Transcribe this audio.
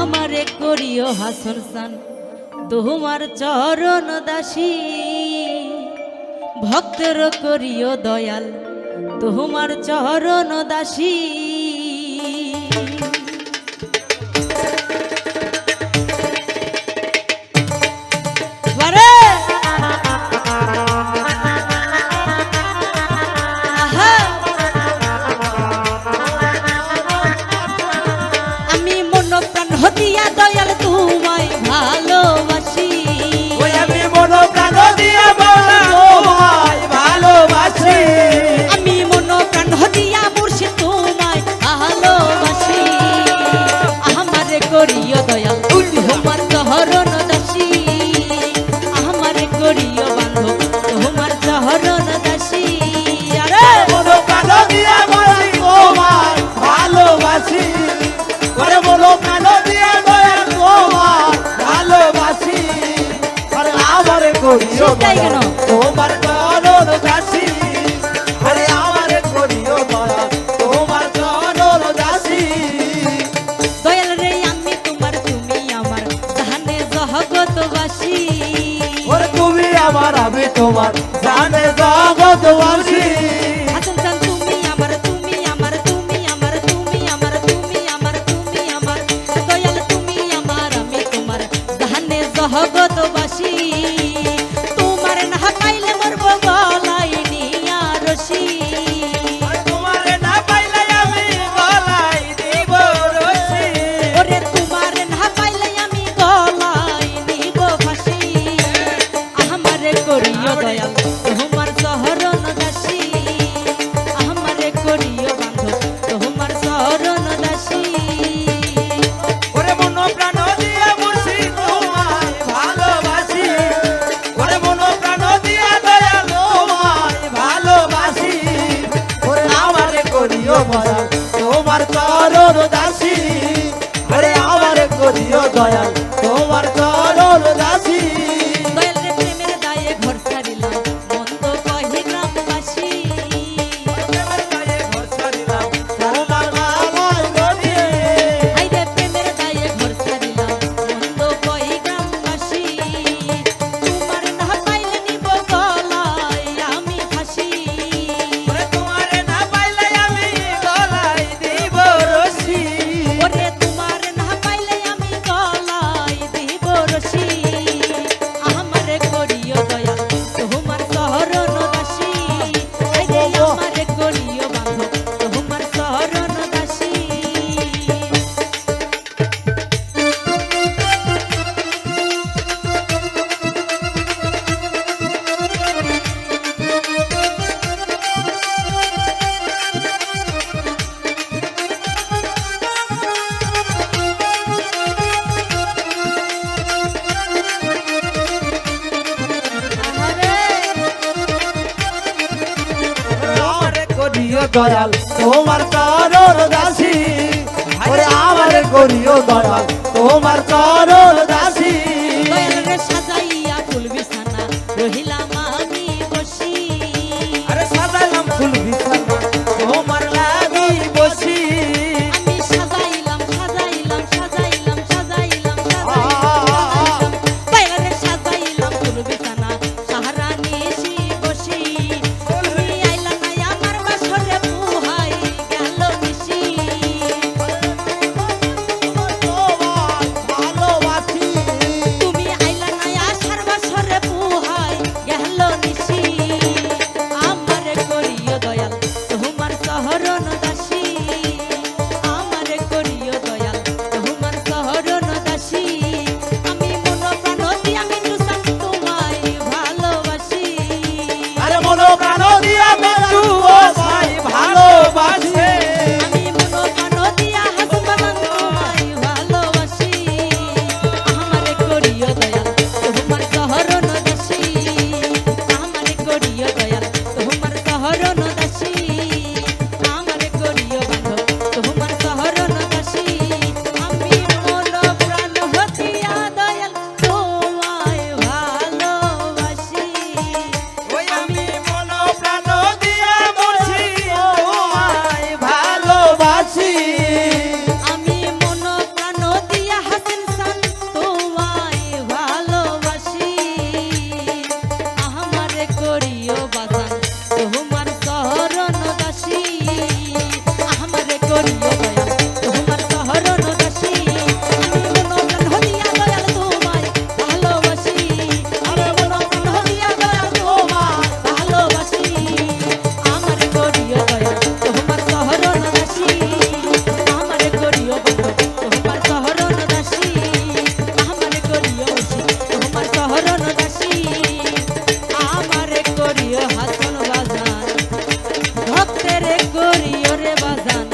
আমারে করিও হাসর সান। তোমার চরণ দাসী। ভক্তর করিও দয়াল তোমার চরণ দাসী। আমারে করিও কেন? তোমার চরণ দাসী আরে আমারে করিও মায়া তোমার চরণ দাসী। দয়াল আমার আমি তোমার জাহানে জগতবাসী Yo, yo, দয়াল তোমার কারোর দাসী। dan